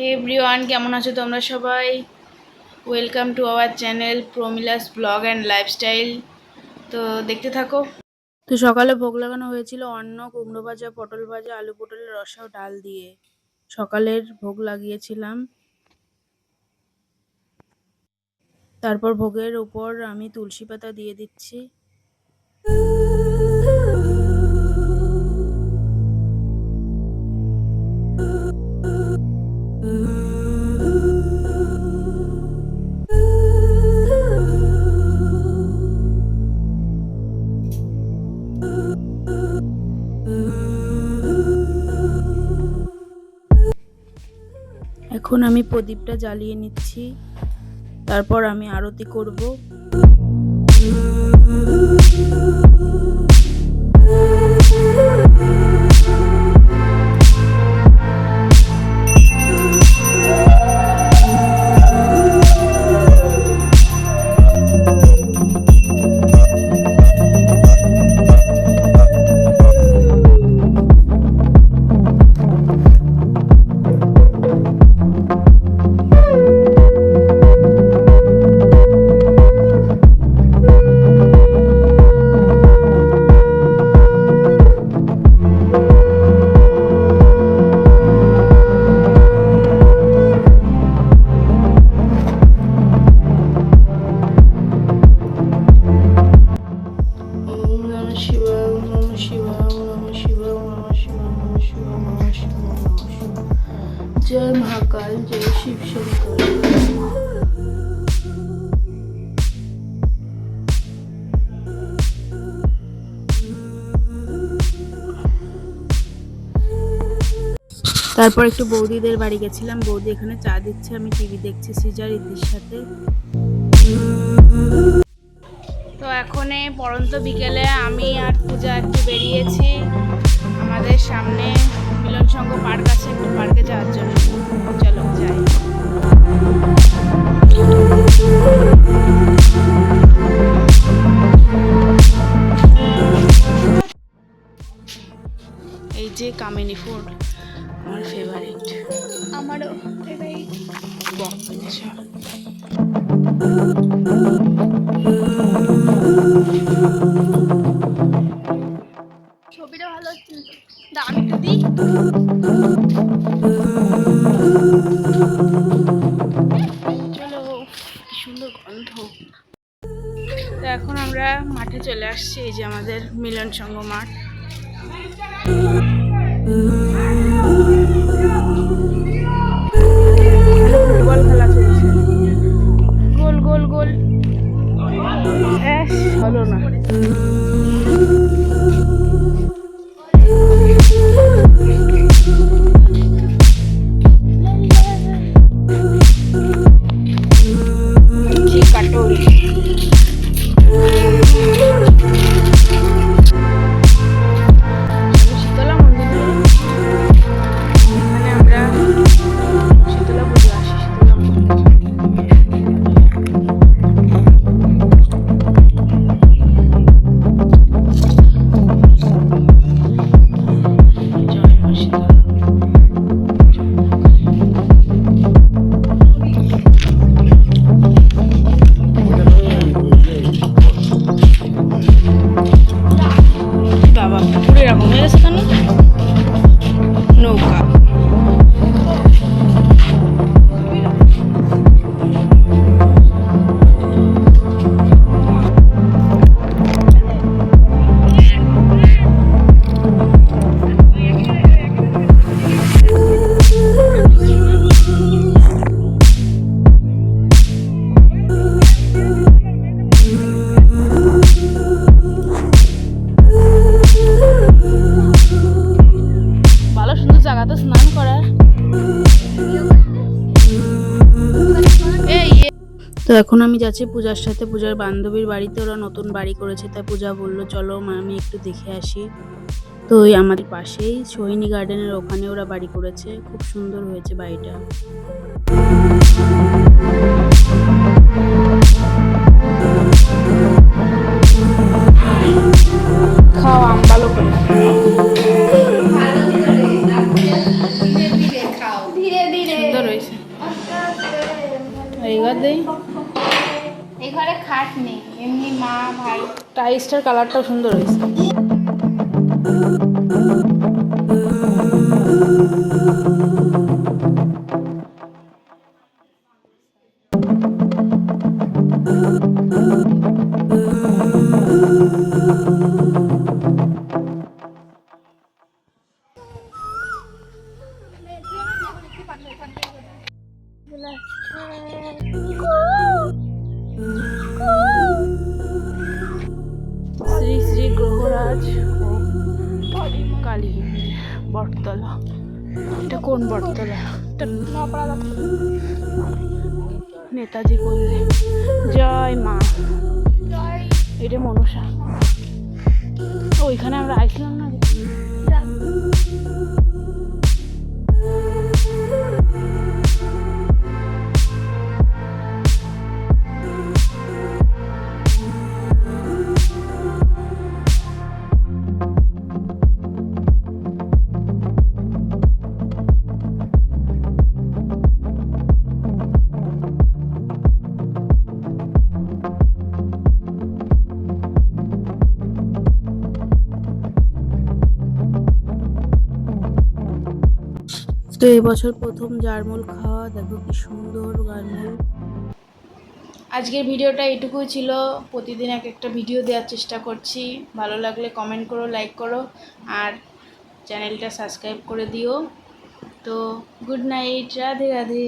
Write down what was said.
হে everyone কেমন আছো তোমরা সবাই? Welcome to our channel Pramila's blog and lifestyle তো দেখতে থাকো। তো সকালে ভোগ লাগানো হয়েছিল অন্ন, কুমড়ো ভাজা, পটল ভাজা, আলু পটলের রসা ডাল দিয়ে। সকালের ভোগ লাগিয়েছিলাম। তারপর ভোগের উপর আমি তুলসী পাতা দিয়ে দিচ্ছি। এখন আমি প্রদীপটা জ্বালিয়ে নিচ্ছি। তারপর আমি আরতি করব। ওম জয় মহাকাল, জয় শিব শঙ্কর। তারপর একটু বৌদিদের বাড়ি গেছিলাম। বৌদি এখানে চা দিচ্ছে, আমি টিভি দেখছি সিজার ইদির সাথে। তো এখন পরন্ত বিকেলে আমি আর পূজা একটু বেরিয়েছি। আমাদের সামনে মিলন সংঘ পার্ক আছে একটু পার্কে যাওয়ার জন্য। চলো যাই। এই যে কামিনী ফুড আমার ফেভারিট আমারও ফেভারিট আচ্ছা ছবিটা ভালো হচ্ছে দিই চলো সুন্দর গন্ধ। তো এখন আমরা মাঠে চলে আসছি, এই যে আমাদের মিলন সঙ্গ মাঠ। এখন আমি যাচ্ছি পূজার সাথে। পূজার বান্ধবীর বাড়িতে ওরা নতুন বাড়ি করেছে, তাই পূজা বলল, চলো আমি একটু দেখে আসি। তো ওই আমাদের পাশেই সোহিনী গার্ডেনের ওখানে ওরা বাড়ি করেছে। খুব সুন্দর হয়েছে বাড়িটা। ঘরে খাট নেই এমনি মা ভাই। টাইসটার কালারটাও সুন্দর হয়েছে। শ্রী শ্রী গ্রহরাজ ও কালী বটতলা। এটা কোন বটতলা? এটা নেতাজি বললে। জয় মা। এটা মনসা। ওইখানে আমরা আইছিলাম না? তো এবছর প্রথম জারমুল খাওয়া, দেখো কি সুন্দর গারমুল আজকের ভিডিওটা এটুকুই ছিল। প্রতিদিন এক একটা ভিডিও দেওয়ার চেষ্টা করছি। ভালো লাগলে কমেন্ট করো লাইক করো, আর চ্যানেলটা সাবস্ক্রাইব করে দিও। তো গুড নাইট রাধে রাধে।